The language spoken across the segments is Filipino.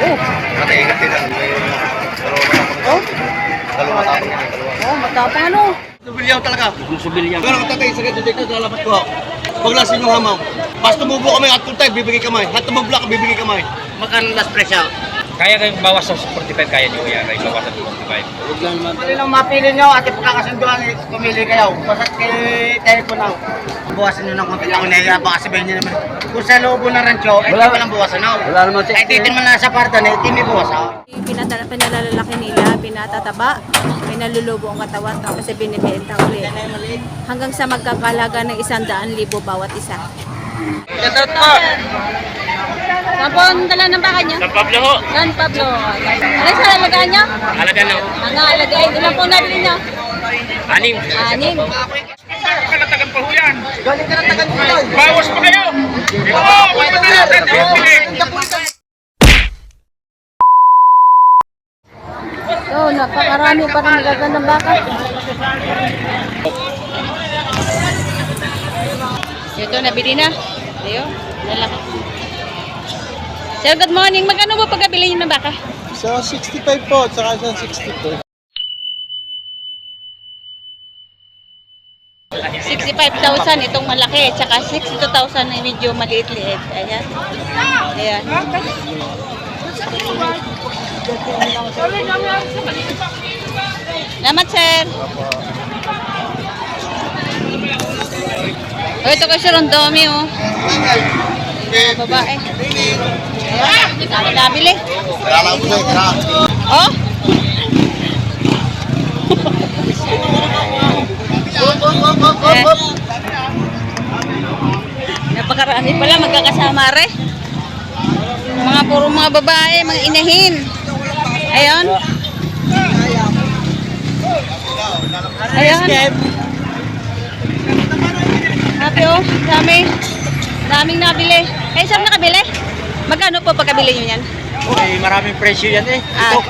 Oh, Mataigat din matapang. oh, Dalawa matapang yan. Oh, matapang ano. Subilyaw talaga. Subilyaw. Pero tatay, sakit dito, lalapat ko. Huwag lang sinyo hamaw. Basta tumubo kami, at tayo, bibigay kamay. At tumubla ka, bibigay kamay. Magkano last price siya? Kaya kayo bawas sa 45, kaya nyo kaya kayo bawas sa 45. Pwede lang mapili nyo at pagkakasunduan, eh, pumili kayo. Basta kay telephone ako. Buwasan nyo ng konti lang. Naya, baka sabihin nyo naman. Kung sa loobo ng rancho, eh, di walang buwasan ako. Wala naman Kahit itin man nasa parda na, itin may buwasan. Pinatala, pinalalaki nila, pinatataba, pinalulubo ang katawan, tapos ay binibenta ulit. Hanggang sa magkakalaga ng isang daan libo bawat isa. Shoutout po! Saan po ang dala ng baka niya? San Pablo ho! San Pablo. Ano sa alagaan niya? Halaga na ho. Ang alagay, ilan po nabili niya? Anim. Anim. Kalatagan pa ho yan. Galing kalatagan po yan. Bawas pa kayo! Oo, pumunta natin. So, napakarami pa rin nagagandang baka. Ito, nabili na. Ayo, lalaki. Sir, good morning. Magkano ba pagkabili niyo ng baka? So, 65 po, saka isang 62. 65,000 itong malaki, tsaka 62,000 na medyo maliit-liit. Ayan. Ayan. Salamat, sir. Oh, ito kasi ron dami, oh. Mga babae. Dami nabili. Wala lang po na. Oh! Eh. Napakarami pala magkakasama re. Mga puro mga babae, mga inahin. Ayan. Ayan. Happy oh, dami. Daming nabili. Eh, saan nakabili? Magkano po pagkabili nyo yan? Okay, maraming presyo yan eh. Ah. Ito,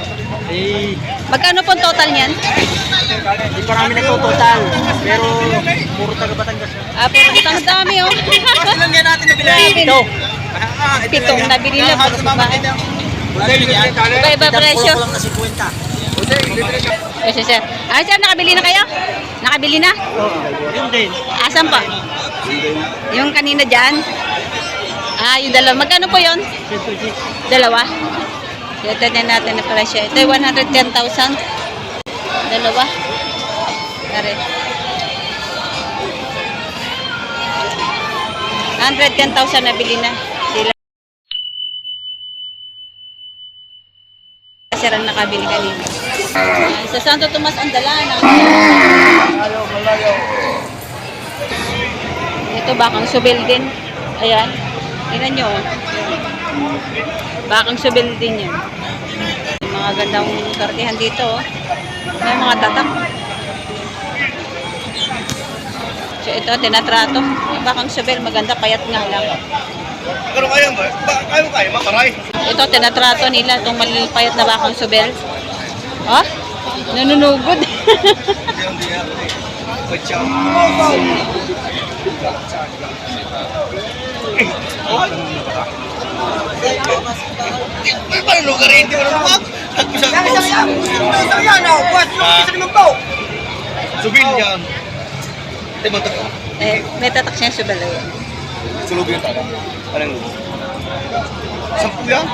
eh, Magkano po ang total niyan? hindi pa namin nagtototal. Pero, puro taga Batangas. Ah, puro kitang dami oh. Ilan yan natin nabili? Grabe. Ito. Pitong nabili lang puro babae. Iba-iba presyo. lang na 50. Yes, yes, sir. Ah, sir, nakabili na kayo? Nakabili na? Yun din. Asan pa? Yung kanina dyan? Ah, yung dalawa. Magkano po yon? Dalawa? Ito na natin na presyo. Ito ay 110,000. Dalawa. Tari. 110,000 na bili na. Sila. Sir ang nakabili kanina. Ayan, Sa Santo Tomas ang dala. ito bakang subil din. Ayan. Tingnan nyo. oh. Bakang subil din yan. May mga gandang kartihan dito. oh. May mga tatak. So ito, tinatrato. Bakang subil, maganda, payat nga lang. Pero kaya ba? Ba- Kaya kaya, makaray. Ito, tinatrato nila itong malilpayat na bakang subil. Oh, nanunugod. Hindi, hindi. Wait, siya. Ay, paano lugar eh? Hindi mo na luwag. Nagpisang ko. Subil yan. Hindi mo ito. eh, may tatak siya subil. eh. Sulog yun tayo. Anong lugar? Sampu yan?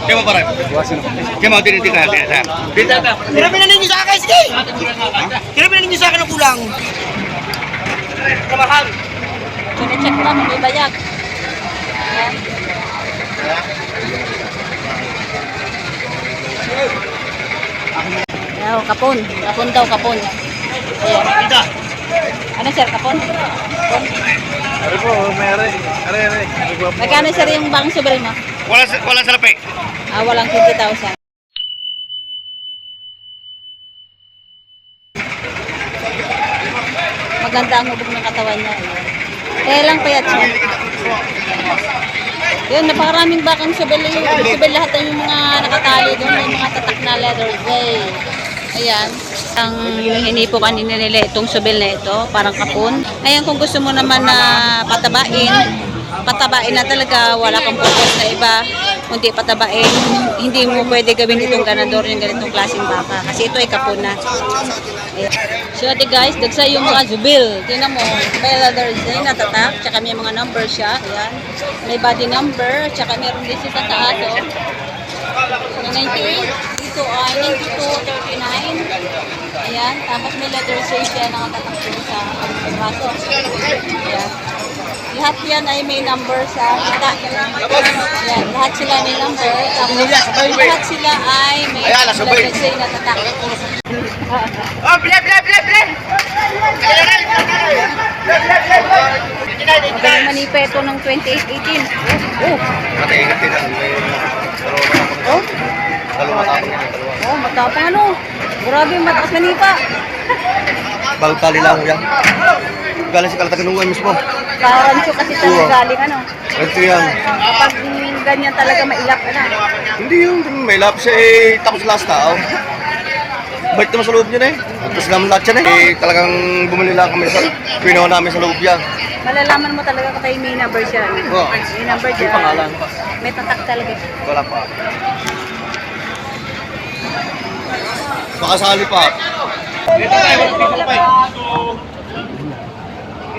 Kaya mo parang? Kaya mo kaya. Dito ka. Hiramin na ninyo sa akin, sige! Hiramin na ninyo sa akin ang kulang. Kamahal. Chine-check pa kung may bayag. Ayan. Ayan, oh, kapon. Kapon daw, kapon. Ayan. Ano sir, kapon? Kapon. Ano po, mayroon. Are, are. Magkano sir yung bang subel mo? Wala, wala salapi. Ah, walang 50,000. Maganda ang hubog ng katawan niya. Ayan. Kaya lang payat siya. Yun, napakaraming bakang subel. Yung subel lahat yung mga nakatali doon. May mga tatak na leather gray. Ayan. Ang hinipo kanina nila itong subel na ito. Parang kapon. Ayan, kung gusto mo naman na patabain, patabain na talaga, wala kang focus na iba, kundi patabain, hindi mo pwede gawin itong ganador yung ganitong klaseng baka. Kasi ito ay kapuna. So ate guys, dagsa yung mga zubil. Tingnan mo, may leather design na tatak, tsaka may mga number siya. Ayan. May body number, tsaka meron din sa taas. Oh. So, 98, dito ay 92, 39. Ayan, tapos may leather size siya nakatatak sa braso. Ayan. Lahat yan ay may number sa kita. Ayan, lahat sila may number. Tapos lahat sila ay may leather size na tatak. Oh, ble, ble, ble, ble! Magaling manipa ito ng 2818. Oh, oh. Dalawa. oh, matapang ano. Grabe, mataas manipa. Bagong tali lang yan. Galing sa kalatagan mismo. Karancho kasi talaga galing ano. Ito yan. Kapag mm, ganyan talaga mailap na. Hindi yung may lap siya eh, tapos last tao. Balik naman sa loob niya na eh. Tapos naman lahat siya na eh. eh. Talagang bumili lang kami sa pinawa namin sa loob niya. Malalaman mo talaga kapag may number siya. Oo. May number May siya. pangalan. May tatak talaga. Wala pa. Baka sali pa.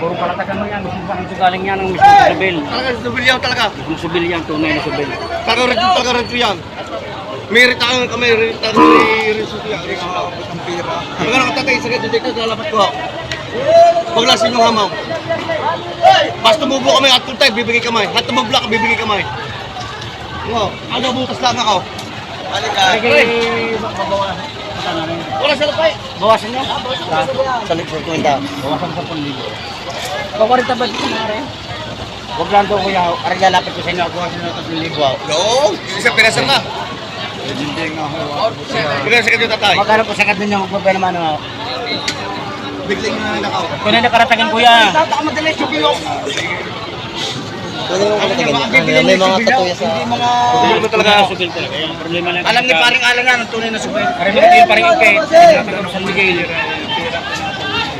Puro palatagan mo yan. Mismo ang galing yan ng mismo subil. Talaga subilyaw talaga. Mismo subil yan, tunay na subil. Talaga rin talaga rin yan. May ritangan kami, ritangan may riso yan. Mga nakatatay sa ganito dito sa lapat ko. Huwag lang sinyong hamaw. Basta tumubo kami at tayo, bibigay kamay. At tumubla ka, bibigay kamay. Oo, ano butas lang ako. Halika. Rin? Wala sa lapay. Bawasan niyo? Sa likod ko. Bawasan sa 10,000. Pawarita ba dito na rin? Huwag lang daw kuya. Aray lalapit ko sa inyo. Bawasan nyo 3,000. Yo, isang pirasan na. Pirasan ka dito tatay. Magkano po sakit ninyo? Huwag ba naman ano? Biglang na nakaw. Kung na nakaratagan kuya. Tatakamadali, subiyo. May mga tatuya sa... Problema mo talaga. Subil talaga. Yung problema lang. Alam ni paring alang yan, ang tunay na subil. Aray mo yung paring ikay. Tinatagano sa Miguel.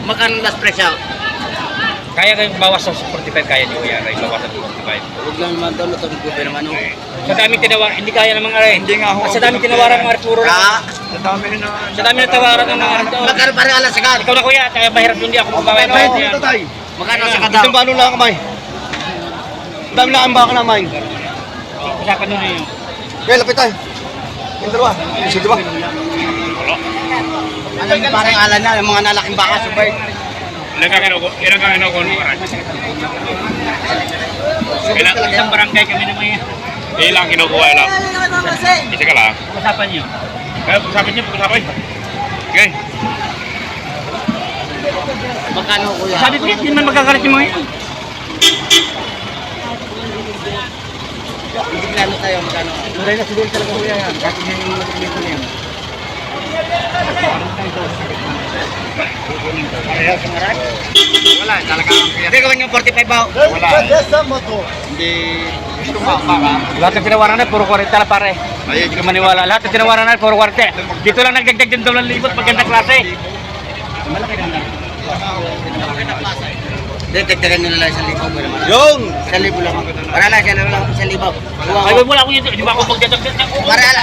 Magkano last price out? Kaya kayong bawas sa 45 kaya niyo kuya. Aray bawas sa 45. Huwag lang naman daw, ito ang gobe naman. oh. Sa dami tinawaran, hindi kaya ng mga aray. Hindi nga ako. Sa dami tinawaran ng lang. Ah, Sa dami na tawaran ng mga ito. magkano paring alang sagad? Ikaw na kuya, kaya mahirap hindi ako magbabayad mga dito tay. Magkano sagad daw? Isang bano lang kamay. Dami lang ang baka naman. Usapan na yun. Kaya lapit tayo. Yung dalawa. Sige ba? Alam ni paring alang niya, yung mga nalaking baka subay. Ilang kang ano, ilang kang ano, kung ano, Ilang isang barangay kami naman yan. ilang kinukuha, ilang. Isa ka lang. Usapan nyo. Kaya pag-usapan niyo, pag-usapan. Okay. Magkano kuya? Sabi ko, hindi man magkakalit yung mga yan. Magkano tayo, magkano? Tuloy na siguro talaga kuya yan. Kasi yun yung matigil ko na yan. Wala, talaga. Hindi ko yung 45 ba? Wala. Hindi. Gusto ka, baka. Lahat ng tinawaran na, puro 40 lang pare. Ayun, Hindi ka maniwala. Lahat ng tinawaran na, puro 40. Dito lang nagdagdag din 2,000 pagkanda klase. Malaki na lang. Hindi, tagdagan nyo na lang isang libo. Wala naman. Yung! Isang libo lang. Wala lang, isang libo lang. Isang libo. Ay, ko. wala ko yun. Di ba ako magdadagdag ng Para ala.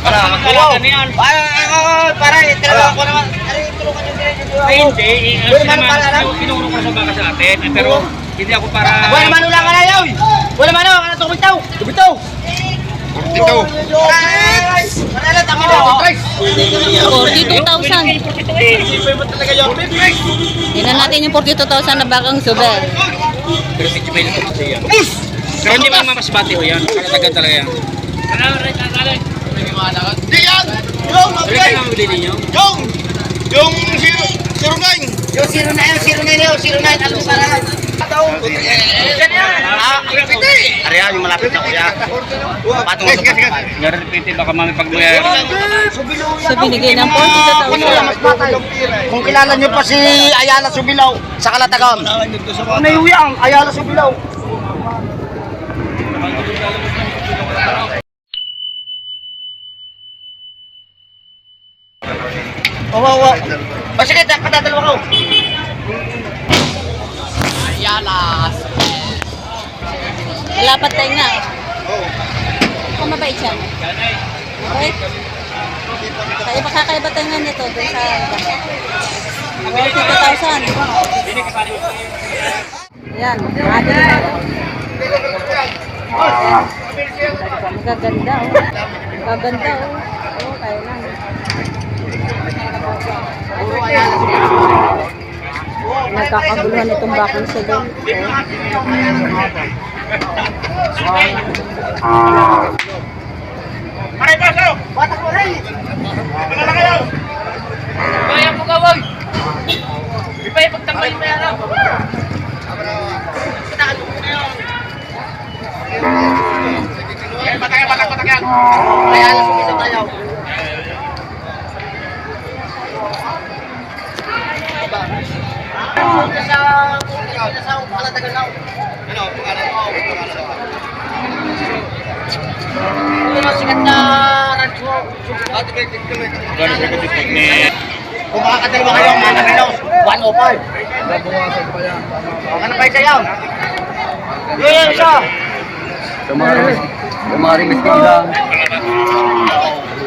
Para magkalakan na yan. Para, ako, para, talaga ako naman. Aray, tulungan nyo sila. Ay, hindi. Eh, Wala Kasi naman naman, para lang. tinuro ko sa baka sa atin. eh, Pero, hindi ako para... Wala man ulang ka na yaw. Wala man ulang ka na tumitaw. Tumitaw. Ikaw! Wala lang, tama na. 42,000. Tingnan natin yung 42,000 na bakang subel. Pero si Chibay na ito yan. Pero hindi man mamasbati ho yan. Kalatagan talaga yan. Di yan! Yung! Nga mabili ninyo. Yung! Yung zero, zero nine! Yung 09, yung 09 yun, 09, alam mo para. Yan yan. Ah, Ariya, yung malapit na kuya. Patong Guys, guys, guys. Nare-repeated baka mami pagmayar. So binigay ng 42,000. Kung kilala niyo pa si Ayala Subilaw sa Kalatagan. Ano yung yang? Ayala Subilaw. Oo. O sige, patadalawa ko. Ayala. Malapat tayo nga. Kung mabait siya. Mabait. Kaya makakaiba tayo nga nito doon sa iba. About 50,000. Yan. Mahal na Magaganda oh. Magaganda oh. Oh, kaya lang. Nagkakaguluhan itong bakong salon. Pare, baso! Bata ko rin! Wala na kayo! Kaya mo gawag! Ipay pagtambay mo yan ako! Batak, batak yan! Kaya alas umisa tayo. Punta sa punta sa Palatagan na. Ano, pangalan mo? Pangalan mo? Ito na sikat na rancho. Ah, tigay, tigay. Kung makakadalawa kayo, mga Pinos, 105. Babawasan pa yan. Ano pa isa yan? Yun yung isa. Tumari, tumari miskin lang.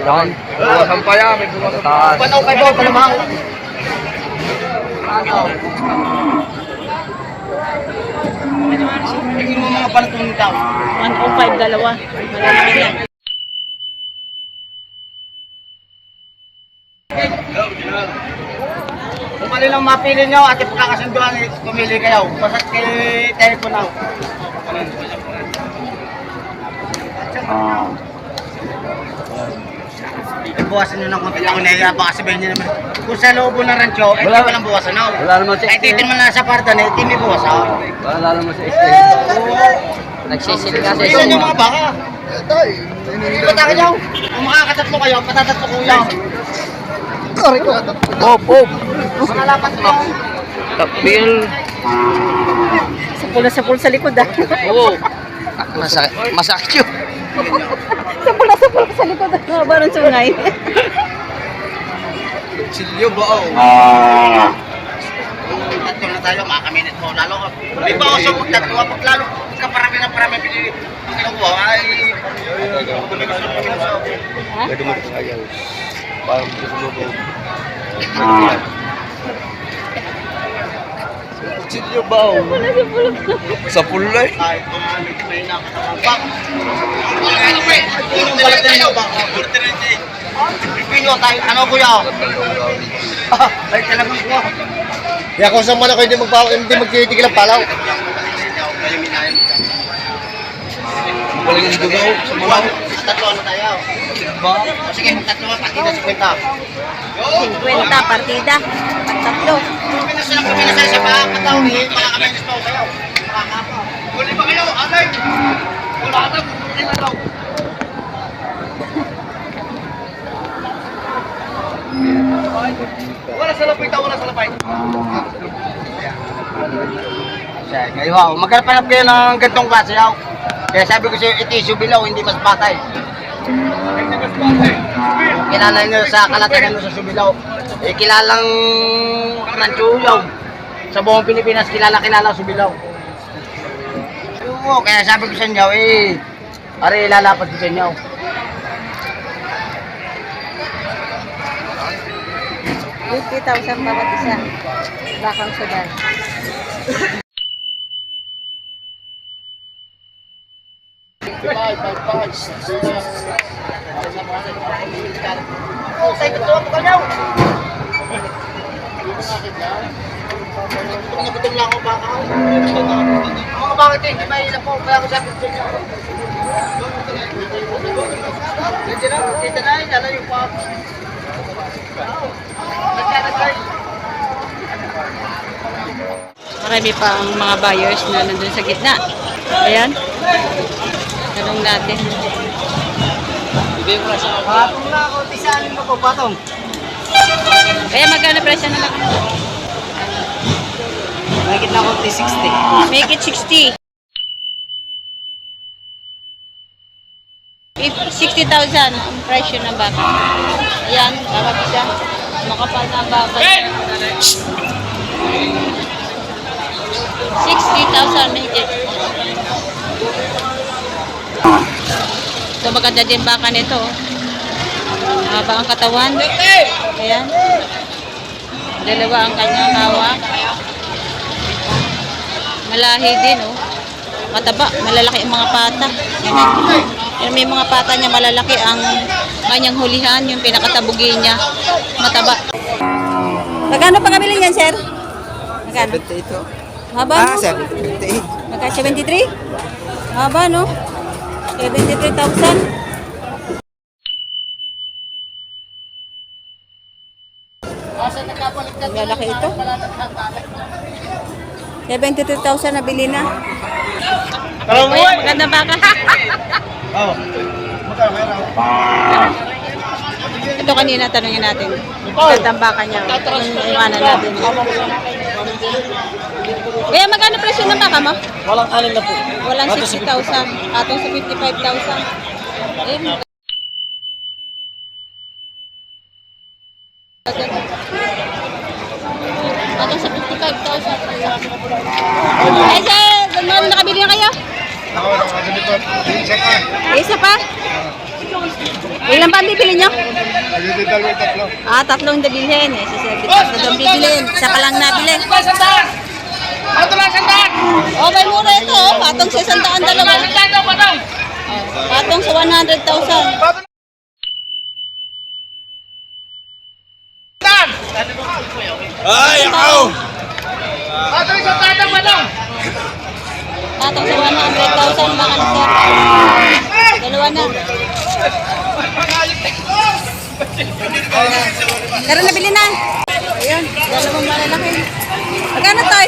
Yan. Buwasan pa yan, may buwasan taas. 105 daw, palamang. Tingin mo mga panatong tao. 105 dalawa. Malalaki yan. Kung mali lang mapili nyo at ipagkakasunduan, pumili kayo. Basta kay telephone now. Ibuwasan nyo ng konti lang na baka sabihin nyo naman. Kung sa loob ng rancho, eh, Wala. walang buwasan na. Wala naman sa Kahit itin mo na sa parda na, itin may buwasan. Wala naman sa stage. Nagsisil kasi Ilan yung mga baka? Hindi ba tayo nyo? Kung makakatatlo kayo, patatatlo ko yan. Pop, pop. Mga lapat mo. Tapil. Sa pula sa pula sa likod ah. Oo. Masakit, masakit yun. sa likod ah. Haba ng sungay. Silyo ba? Oh. Tatlo na tayo, mga kaminit mo. Lalo, may bawas sa magtatlo. Pag lalo, pagka parami na parami pinili. Ang kinukuha ay... ha? Lagi mo sa ayaw. Parang gusto mo ba? Silyo ba? Sa pulay? Ano na kuya? Ay, talagang ko. Kaya kung saan man ako hindi magpa hindi magtitigil ang palaw. Galing ang dugaw sa malaw. Tatlo ano tayo? Ba? O sige, tatlo ka, pati na 50. 50 partida. Pag tatlo. Pinas na kami na sa isa pa, pataw mga kaminis pa kayo. Makakapa. Huli ba kayo? Alay! Wala na, huli na daw! Wala sa lapay wala sa lapay. Siya, ngayon ako, magkapanap kayo ng gantong klase yaw. Kaya sabi ko sa'yo, itisyo bilaw, hindi mas patay. Kilala nyo sa kalatagan mo sa Subilaw. Eh, kilalang ranchuyaw. Sa buong Pilipinas, kilala kilala ang Subilaw. Oo, kaya sabi ko sa inyo, eh, pare ilalapat ko sa inyo. Fifty thousand bawat isa. Bakang sudan. Oh, sa ito po kanyaw. Gutom lang ako baka. Mga bakit eh, mahirap po. Kaya ako sabi ko na, dito na, ako. Nagkakasay. Marami pa ang mga buyers na nandun sa gitna. Ayan. Tanong natin. Patong na ako, tisanin mo po, patong. Kaya magkano presyo na lang? Nakikit na ako, 60. Make it 60. If 60,000 ang presyo ng baka. Ayan, bawat isa. Makapal na baka. 60,000 mahigit. So maganda din baka nito. Mahaba ang katawan. Ayan. Dalawa ang kanyang hawak. Malahi din, oh. Mataba, malalaki ang mga pata. Yan, yan, may mga pata niya malalaki ang kanyang hulihan, yung pinakatabugi niya. Mataba. Magkano pa kabili niyan, sir? Magkano? 78 Haba, Ah, no? 78. Magka 73? Haba, no? 73,000. Ang lalaki ito. 73,000 nabili na. Tara mo maganda baka. Oo. Meron? Ito kanina tanungin natin. Magandang baka niya. Yung iwanan natin. Kaya magkano presyo ng baka mo? Walang alin na po. Walang 60,000. Atong sa 55,000. Eh, Atong sa 55,000. Ay, sir, ano nakabili na kayo? Ako, nakakabili ko. Isa ka. Isa pa? Ilan pa ang bibili nyo? Tatlo. Ah, tatlong nabilhin. Eh, si Sir, tatlo daw bibilhin. Isa ka lang nabili. Sandaan! Ito lang, sandaan! Oh, may mura ito. Oh. Patong sa isang daan dalawa. Sandaan daw, patong! Oh, patong sa 100,000. Sandaan! Ay, ako! Patong, sandaan daw, patong! Patong sa 100,000 baka na sir. Dalawa na. Tara, nabili na. Ayun, dalawang malalaki. Magkano toy?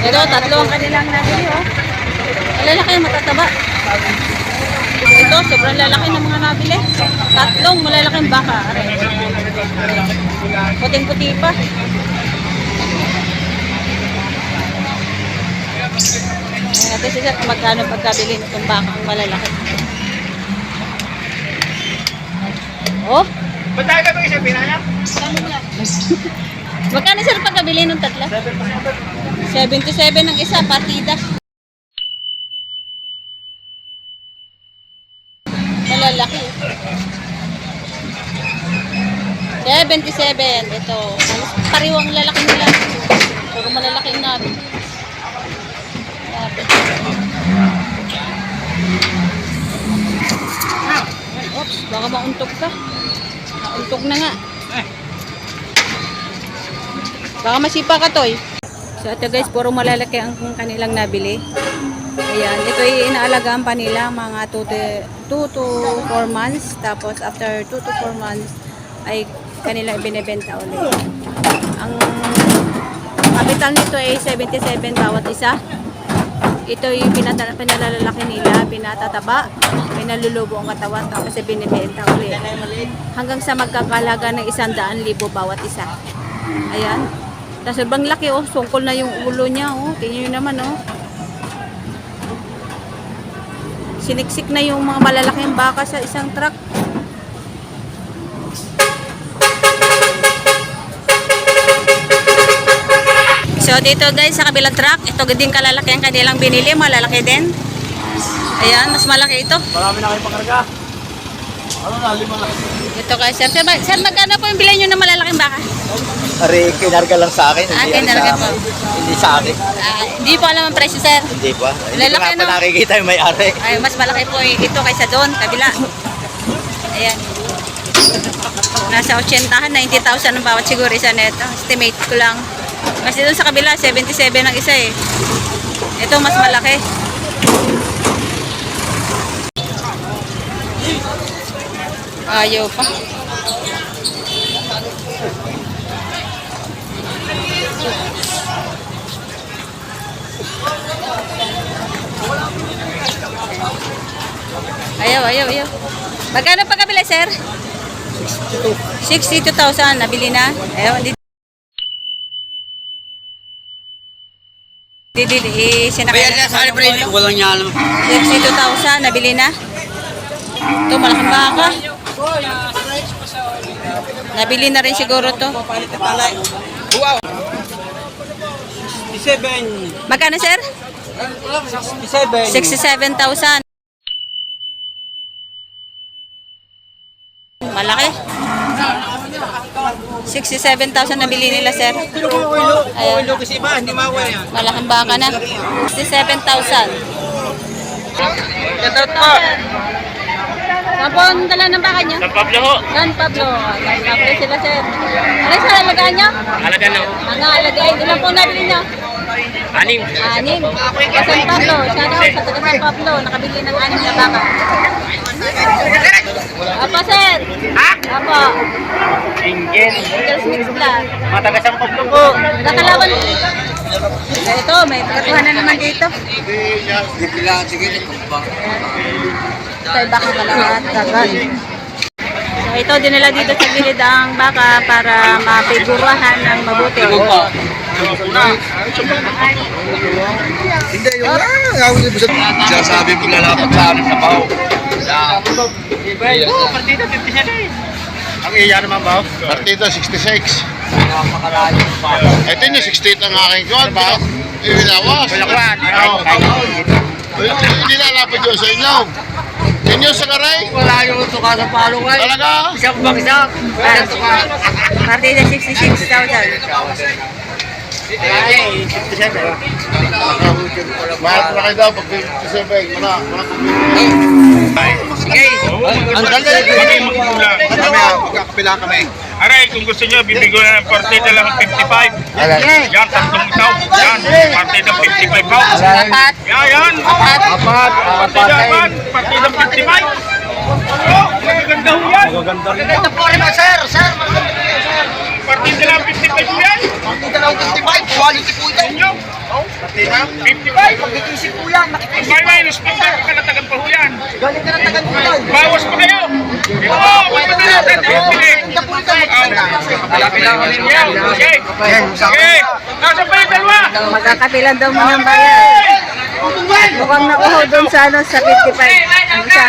Ito, tatlo ang kanilang nabili, oh. Malalaki, matataba. Ito, sobrang lalaki ng mga nabili. Tatlong malalaking baka. Puting-puti pa. Natin siya magkano pagkabili nitong baka ang malalaki. Oh, Ba't tayo ka isa pinaya? magkano sir pagkabili ng tatlo? 77 ang isa, partida. Malalaki. 77. Ito. Halos pariwang lalaki nila. Puro malalaki yung nabi. Nabi. Oops, baka mauntog ka. Nauntog na nga. Baka masipa ka, Toy. So, ito guys, puro malalaki ang kanilang nabili. Ayan, ito ay inaalagaan pa nila mga 2 to, 2 to 4 months. Tapos, after 2 to 4 months, ay kanila ibinebenta ulit. Ang kapital nito ay 77 bawat isa. Ito yung pinata- pinalalaki nila, pinatataba, pinalulubo ang katawan, tapos ibinibenta ulit. Hanggang sa magkakalaga ng 100,000 bawat isa. Ayan. Tapos sobrang laki oh, sungkol na yung ulo niya oh. Tingnan niyo naman oh. Siniksik na yung mga malalaking baka sa isang truck. So dito guys sa kabilang truck, ito din kalalaki ang kanilang binili, malalaki din. Ayan, mas malaki ito. Marami na kayo pakarga. Ano na, lima lang. Ito guys, sir, sir, sir magkano po yung bilhin nyo ng malalaking baka? Ari, kinarga lang sa akin. Ah, Hindi, kinarga sa po. Hindi sa akin. Ah, hindi po alam ang presyo sir. Hindi pa. Hindi ko nga pa no? nakikita yung may-ari. Ay, mas malaki po eh. ito kaysa doon, kabila. Ayan. Nasa 80, 90,000 ang bawat siguro isa nito. Estimate ko lang. Kasi doon sa kabila, 77 ang isa eh. Ito mas malaki. Ayaw pa. Ayaw, ayaw, ayaw. Magkano pa kabila, sir? 62,000. Nabili na. Ayaw, di di di di sinakay Kaya sa akin, pre, walang niya alam. 62,000. Nabili na. Ito, malaking baka. Nabili na rin siguro to. Magkano, sir? 67,000. Malaki. 67,000 nabili nila, sir. Ayan. Malaking baka na. 67,000. Shoutout po. Saan po ang dala ng baka niyo? San Pablo ho. San Pablo. Nagkakapre sila, sir. Ano sa alagaan niyo? Halaga na ho. Mga alagay. Ilan po nabili niyo? Anim. Anim. Sa San Pablo. Siya daw sa taga San Pablo. Nakabili ng anim na baka. Apa, sir? Ha? Apa. Inggen. Eagles Mix Vlog. Mga taga San Pablo po. Nakalaban. Ito, may pagkatuhan na naman dito. Ito ay baka malahat. Dagan. So, ito, dinala dito sa gilid ang baka para mapigurahan ng mabuti. Hindi, yung ah, awin yung Sinasabi mo lalapat sa amin sa baho. Oo, partida 57 eh. Ang iya naman ba? Partida 66. Ito yung 68 ang aking kuwan ba? Ibinawas. Balakwan. Hindi lalapit yun sa inyo. Inyo sa karay? Wala yung tuka sa palo nga. Talaga? Isang bagsak. Partida 66,000. Mahal na kayo daw pag 57. Mana, mana Sige. Ang ganda Kami magkulang. Kami, magkakapila kami. Aray, kung gusto nyo, bibigyan na ng partida lang ng 55. Yan, tatlong itaw. Yan, partida 55 po. Apat. Yan, yan. Apat. Partida man, partida 55. Oh, magaganda ho yan. Ito po rin sir. Sir. Partida lang 55 po yan. Dito lang 55. Quality po ito. Inyo. Partida? 55. Pag-iisip po yan. May minus 55 ka natagan pa ho yan. Galing ka ng tagan po yan. Bawas pa kayo. Oo, magpapala natin. Ganda po ito. Malapit lang kami yan. Okay. Okay. Nasa pa yung dalawa. Magkakapilan daw mo ng bayan. Mukhang nakuha doon sa, ano, sa 55. Ang isa.